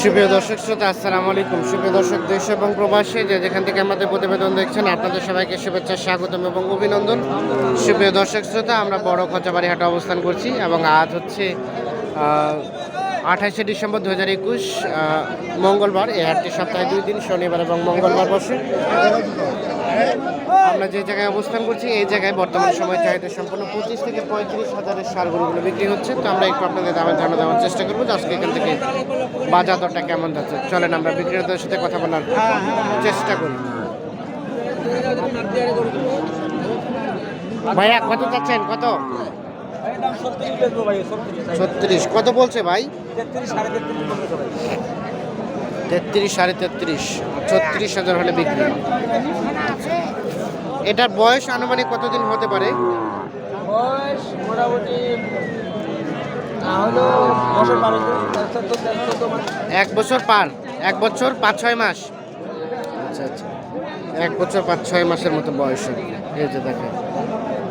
সুপ্রিয় দর্শক শ্রোতা, আসসালামু আলাইকুম। সুপ্রিয় দর্শক, দেশ এবং প্রবাসী যে যেখান থেকে আমাদের প্রতিবেদন দেখছেন, আপনাদের সবাইকে শুভেচ্ছা, স্বাগতম এবং অভিনন্দন। সুপ্রিয় দর্শক শ্রোতা, আমরা বড় খচাবাড়ি হাটে অবস্থান করছি এবং আজ হচ্ছে আঠাশে ডিসেম্বর দু হাজার একুশ মঙ্গলবার, এই হাটটি সপ্তাহে দুই দিন, শনিবার এবং মঙ্গলবার বসে। আমরা যে জায়গায় অবস্থান করছি, এই জায়গায় বর্তমান সময় চাহিদা সম্পূর্ণ পঁচিশ থেকে পঁয়ত্রিশ হাজারের সার গরুগুলো বিক্রি হচ্ছে। তো আমরা একটু আপনাদের দামের ধারণা দেওয়ার চেষ্টা করব আজকে এখান থেকে বাজার দরটা কেমন যাচ্ছে। চলেন আমরা বিক্রেতাদের সাথে কথা বলার চেষ্টা করি। ভাইয়া, কত চাচ্ছেন? কত? ছত্রিশ কত বলছে ভাই? তেত্রিশ সাড়ে তেত্রিশ ছত্রিশ হাজার হলে বিক্রি। এটার বয়স আনুমানিক কতদিন হতে পারে? বয়স মোটামুটি এক বছর পার। এক বছর পাঁচ ছয় মাস। আচ্ছা আচ্ছা। এক বছর পাঁচ ছয় মাসের মতো বয়স। এই যে দেখেন।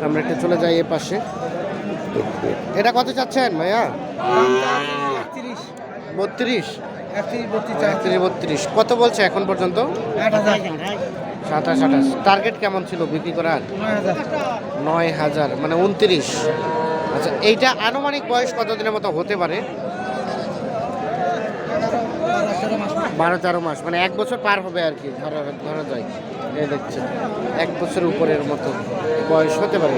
আমরা একটু চলে যাই এ পাশে। এটা কত চাচ্ছেন ভাইয়া? একত্রিশ। বত্রিশ। একত্রিশ বত্রিশ কত বলছে এখন পর্যন্ত? সাতাশ আঠাশ। টার্গেট কেমন ছিল বিক্রি করার? নয় হাজার। মানে উনত্রিশ। আচ্ছা এইটা আনুমানিক বয়স কতদিনের মতো হতে পারে? বারো তেরো মাস। মানে এক বছর পার হবে আর কি ধরা ধরা যায়। এই দেখছে এক বছরের উপরের মতো বয়স হতে পারে।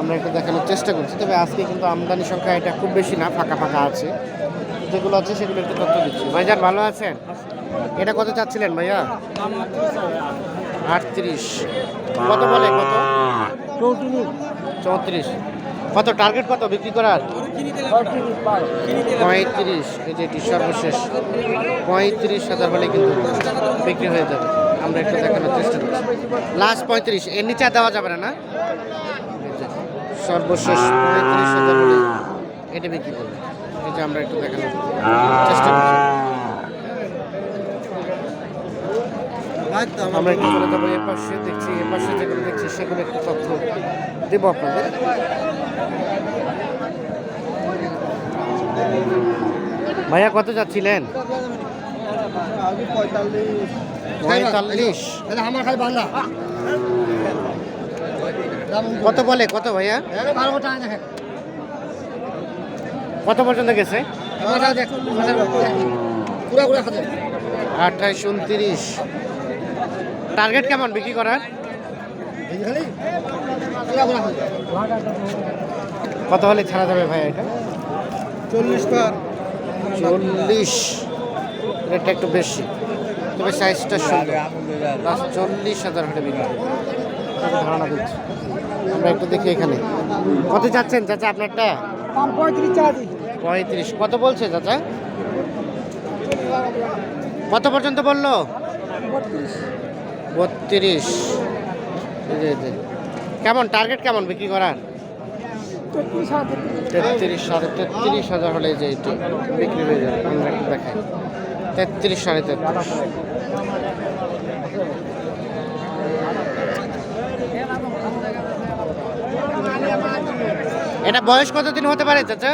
আমরা একটু দেখানোর চেষ্টা করছি। তবে আজকে কিন্তু আমদানি সংখ্যা এটা খুব বেশি না, ফাঁকা ফাঁকা আছে। যেগুলো আছে সেগুলো একটু তথ্য দিচ্ছি। ভাইজান, ভালো আছেন? এটা কত চাচ্ছিলেন ভাইয়া? আটত্রিশ। কত বলে কত? চৌত্রিশ। কত? টার্গেট কত বিক্রি করার? পঁয়ত্রিশ। এই যে এটি সর্বশেষ। পঁয়ত্রিশ হাজার হলে কিন্তু বিক্রি হয়ে যাবে। আমরা একটু দেখানোর চেষ্টা করছি। লাস্ট পঁয়ত্রিশ। এর নিচে দেওয়া যাবে না? সর্বশেষ পঁয়ত্রিশ হাজার হলে এটা বিক্রি করবে। এই আমরা একটু দেখানোর চেষ্টা করছি। আমরা একটু চলে যাব এ পাশে দেখছি এ পাশে যেগুলো দেখছি সেগুলো একটু তথ্য দেবো আপনাদের। ভাইয়া কত যাচ্ছিলেন? পঁয়তাল্লিশ। পঁয়তাল্লিশ। আমার খালি বাংলা। কত বলে কত ভাইয়া? কত পর্যন্ত গেছে? আঠাইশ উনত্রিশ। টার্গেট কেমন বিক্রি করার? কত হলে ছাড়া যাবে ভাইয়া এটা? চল্লিশ চল্লিশ। রেটটা একটু বেশি। তবে সাইজটা সুন্দর। চল্লিশ হাজার হলে বিক্রি ধারণা দিচ্ছি। আমরা একটু দেখি এখানে। কত যাচ্ছেন চাচা আপনারটা? পঁয়ত্রিশ কত বলছে চাচা? কত পর্যন্ত বলল? বত্রিশ। কেমন? টার্গেট কেমন বিক্রি করার? তেত্রিশ তেত্রিশ সাড়ে তেত্রিশ হাজার হলে যে এটি বিক্রি হয়ে যাবে আমরা একটু দেখাই। তেত্রিশ সাড়ে তেত্রিশ। এটা বয়স কতদিন হতে পারে চাচা?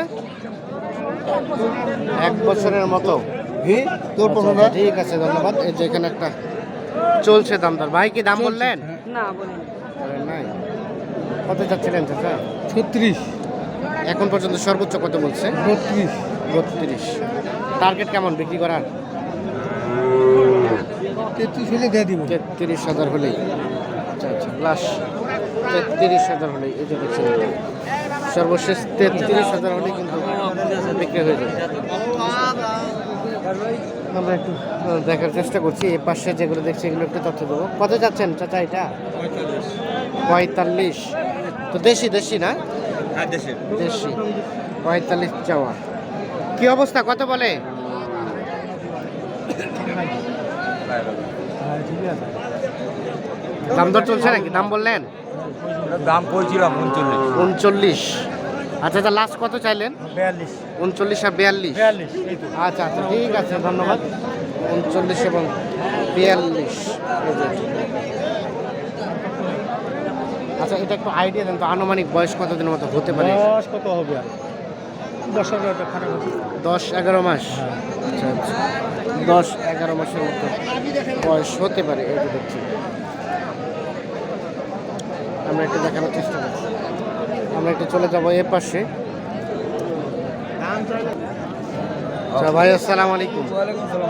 এক বছরের মতো। তোর আচ্ছা, ঠিক আছে ধন্যবাদ। এই যে এখানে একটা চলছে দাম দর ভাই কি দাম বললেন? না বলেন। বলেন নাই। কত চাচ্ছিলেন চাচা? ছত্রিশ। এখন পর্যন্ত সর্বোচ্চ কত বলছে? বত্রিশ। বত্রিশ। টার্গেট কেমন বিক্রি করার? তেত্রিশ হলে দিয়ে দিব। তেত্রিশ হাজার হলেই। আচ্ছা আচ্ছা প্লাস তেত্রিশ হাজার হলেই এই যে দেখছেন। সর্বশেষ তেত্রিশ হাজার হলেই কিন্তু বিক্রি হয়ে যাবে। আমরা একটু দেখার চেষ্টা করছি। এই পাশে যেগুলো দেখছি এগুলো একটু তথ্য দেবো। কত যাচ্ছেন চাচা এটা? পঁয়তাল্লিশ। তো দেশি দেশি না? দেশি। পঁয়তাল্লিশ চাওয়া। কি অবস্থা? কত বলে? দাম দর চলছে নাকি? দাম বললেন? দাম বলছিলাম উনচল্লিশ। উনচল্লিশ। আচ্ছা আচ্ছা লাস্ট কত চাইলেন? বিয়াল্লিশ। উনচল্লিশ আর বিয়াল্লিশ? বিয়াল্লিশ আচ্ছা আচ্ছা ঠিক আছে ধন্যবাদ। উনচল্লিশ এবং বিয়াল্লিশ। আচ্ছা এটা একটু আইডিয়া দেন তো আনুমানিক বয়স কতদিনের মতো হতে পারে? বয়স কত হবে? আর দশ খারাপ দশ এগারো মাস? আচ্ছা আচ্ছা। দশ এগারো মাসের মতো বয়স হতে পারে এটা দেখছি আমরা একটু দেখানোর চেষ্টা করছি। আমরা একটু চলে যাব এ পাশে। আচ্ছা ভাই আসসালামু আলাইকুম।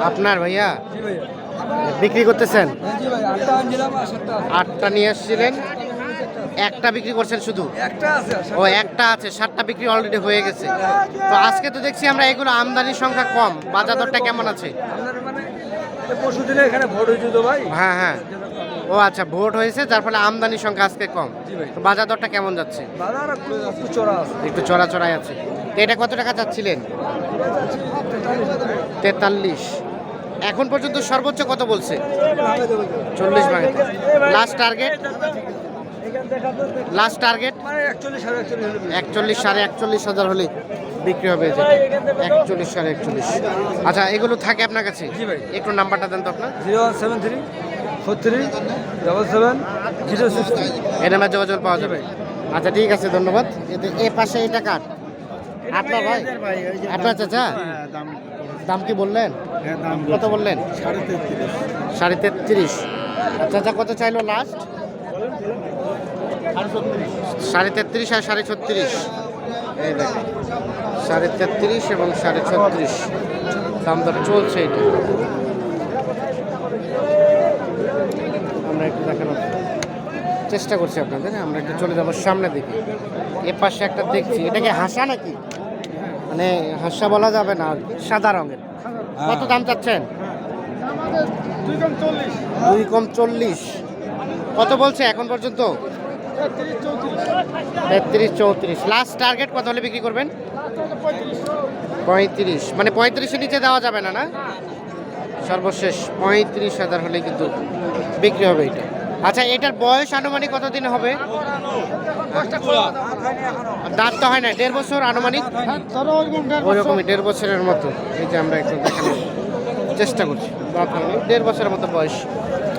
আপনার ভাইয়া? বিক্রি করতেছেন? আটটা নিয়ে এসেছিলেন একটা বিক্রি করছেন শুধু? ও একটা আছে সাতটা বিক্রি অলরেডি হয়ে গেছে। তো আজকে তো দেখছি আমরা এগুলো আমদানির সংখ্যা কম। বাজার দরটা কেমন আছে? দিনে এখানে ভোট হয়েছে তো ভাই। হ্যাঁ হ্যাঁ। ও আচ্ছা ভোট হয়েছে যার ফলে আমদানির সংখ্যা আজকে কম। তো বাজার দরটা কেমন যাচ্ছে? বাজার একটু চড়া আছে। একটু চড়া চড়াই আছে। তো এটা কত টাকা চাচ্ছিলেন? তেতাল্লিশ। এখন পর্যন্ত সর্বোচ্চ কত বলছে? চল্লিশ ভাঙে লাস্ট টার্গেট লাস্ট টার্গেট একচল্লিশ সাড়ে একচল্লিশ হলে একচল্লিশ সাড়ে একচল্লিশ হাজার হলে বিক্রি হবে একচল্লিশ সাড়ে একচল্লিশ। আচ্ছা এগুলো থাকে আপনার কাছে? একটু নাম্বারটা দেন তো আপনার। Zero seven three four three double seven zero six এই নাম্বার যোগাযোগ পাওয়া যাবে। আচ্ছা ঠিক আছে ধন্যবাদ। এতে এ পাশে এটা কার? আপনার ভাই? আপনার চাচা? দাম কি বললেন? কত বললেন? সাড়ে তেত্রিশ। সাড়ে তেত্রিশ। চাচা কত চাইলো লাস্ট সাড়ে তেত্রিশ আর সাড়ে ছত্রিশ। এই দেখেন সাড়ে তেত্রিশ এবং সাড়ে ছত্রিশ। দাম দর চলছে এটা আমরা একটু দেখানোর চেষ্টা করছি আপনাদের। আমরা একটু চলে যাব সামনে দিকে। এ পাশে একটা দেখছি। এটা কি হাসা নাকি? মানে হাসা বলা যাবে না সাদা রঙের। কত দাম চাচ্ছেন? দুই কম চল্লিশ। কত বলছে এখন পর্যন্ত? তেত্রিশ চৌত্রিশ। লাস্ট টার্গেট কত হলে বিক্রি করবেন? পঁয়ত্রিশ। মানে পঁয়ত্রিশের নিচে দেওয়া যাবে না না? সর্বশেষ পঁয়ত্রিশ হাজার হলে কিন্তু বিক্রি হবে এটা। আচ্ছা এটার বয়স আনুমানিক কতদিন হবে? দাঁত তো হয় না, দেড় বছর আনুমানিক? ওইরকমই দেড় বছরের মতো। এই যে আমরা একটু দেখানোর চেষ্টা করছি। দাঁত হয়নি, দেড় বছরের মতো বয়স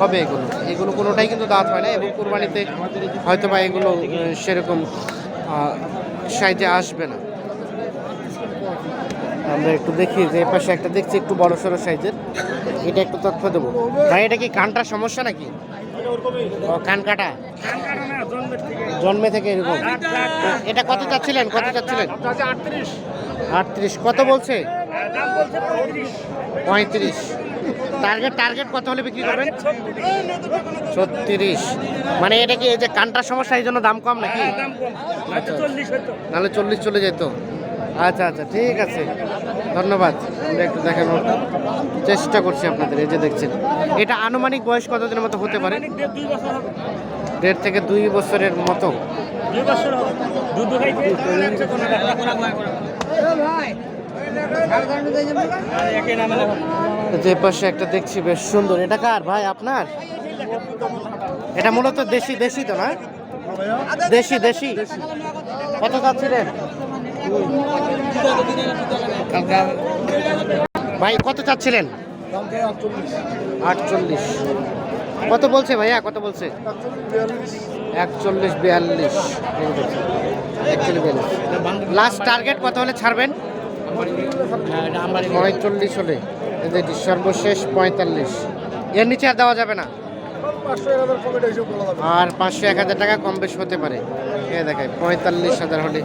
হবে এগুলো। এগুলো কোনোটাই কিন্তু দাঁত হয় না, এবং কোরবানিতে হয়তো বা এগুলো সেরকম সাইজে আসবে না। আমরা একটু দেখি, যে পাশে একটা দেখছি, একটু বড় সড়ো সাইজের। এটা একটু তথ্য দেবো। ভাই, এটা কি কানটার সমস্যা নাকি? ও, কান কাটা? জন্মে থেকে এরকম। এটা কত চাচ্ছিলেন? কত চাচ্ছিলেন? আটত্রিশ। কত বলছে? পঁয়ত্রিশ। টার্গেট টার্গেট কত হলে বিক্রি করবেন? ছত্রিশ। মানে এটা কি এই যে কানটার সমস্যা, এই জন্য দাম কম নাকি? আচ্ছা নাহলে চল্লিশ চলে যেত। আচ্ছা আচ্ছা ঠিক আছে। ধন্যবাদ। একটু দেখানোর চেষ্টা করছি আপনাদের এই যে দেখছেন। এটা আনুমানিক বয়স কতদিনের মতো হতে পারে? দেড় থেকে দুই বছরের মতো। যে পাশে একটা দেখছি বেশ সুন্দর। এটা কার ভাই আপনার? এটা মূলত দেশি দেশি তো না? দেশি দেশি। কত চাচ্ছিলেন? ভাই, কত চাচ্ছিলেন? আটচল্লিশ। কত বলছে ভাইয়া? কত বলছে? একচল্লিশ, বিয়াল্লিশ। বিয়াল্লিশ। লাস্ট টার্গেট কত হলে ছাড়বেন? পঁয়তাল্লিশ হলে। যে সর্বশেষ পঁয়তাল্লিশ। এর নিচে আর দেওয়া যাবে না। আর পাঁচশো এক হাজার টাকা কম বেশ হতে পারে। এ দেখায় পঁয়তাল্লিশ হাজার হলে।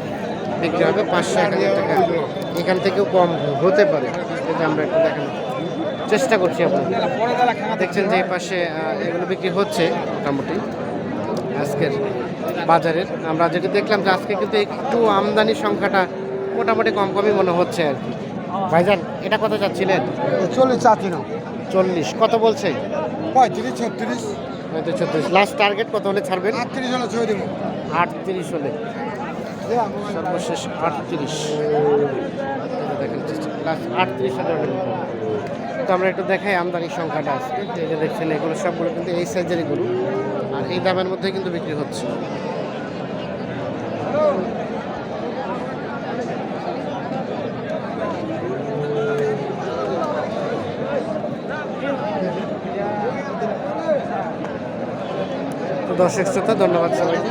বিক্রি হবে পাঁচশো এক হাজার টাকা। এখান থেকেও কম হতে পারে। এটা আমরা একটু দেখানোর চেষ্টা করছি আপনার দেখছেন যে পাশে এগুলো বিক্রি হচ্ছে মোটামুটি আজকের বাজারের। আমরা যেটা দেখলাম যে আজকে কিন্তু একটু আমদানি সংখ্যাটা মোটামুটি কম কমই মনে হচ্ছে আর কি। ভাইজান এটা কত চাচ্ছিলেন? চল্লিশ চাচ্ছি না। চল্লিশ কত বলছে? পঁয়ত্রিশ ছত্রিশ। হয়তো ছত্রিশ। লাস্ট টার্গেট কত হলে ছাড়বেন? আটত্রিশ হলে ছয় দেবো। আটত্রিশ হলে। সর্বশেষ আটত্রিশ। আটত্রিশ হাজার। তো আমরা একটু দেখাই আমদানি সংখ্যাটা আছে যে দেখছেন, এগুলো সবগুলো কিন্তু এই সাইজেরই গরু। আর এই দামের মধ্যে কিন্তু বিক্রি হচ্ছে। দর্শক শ্রোতা, ধন্যবাদ সবাইকে।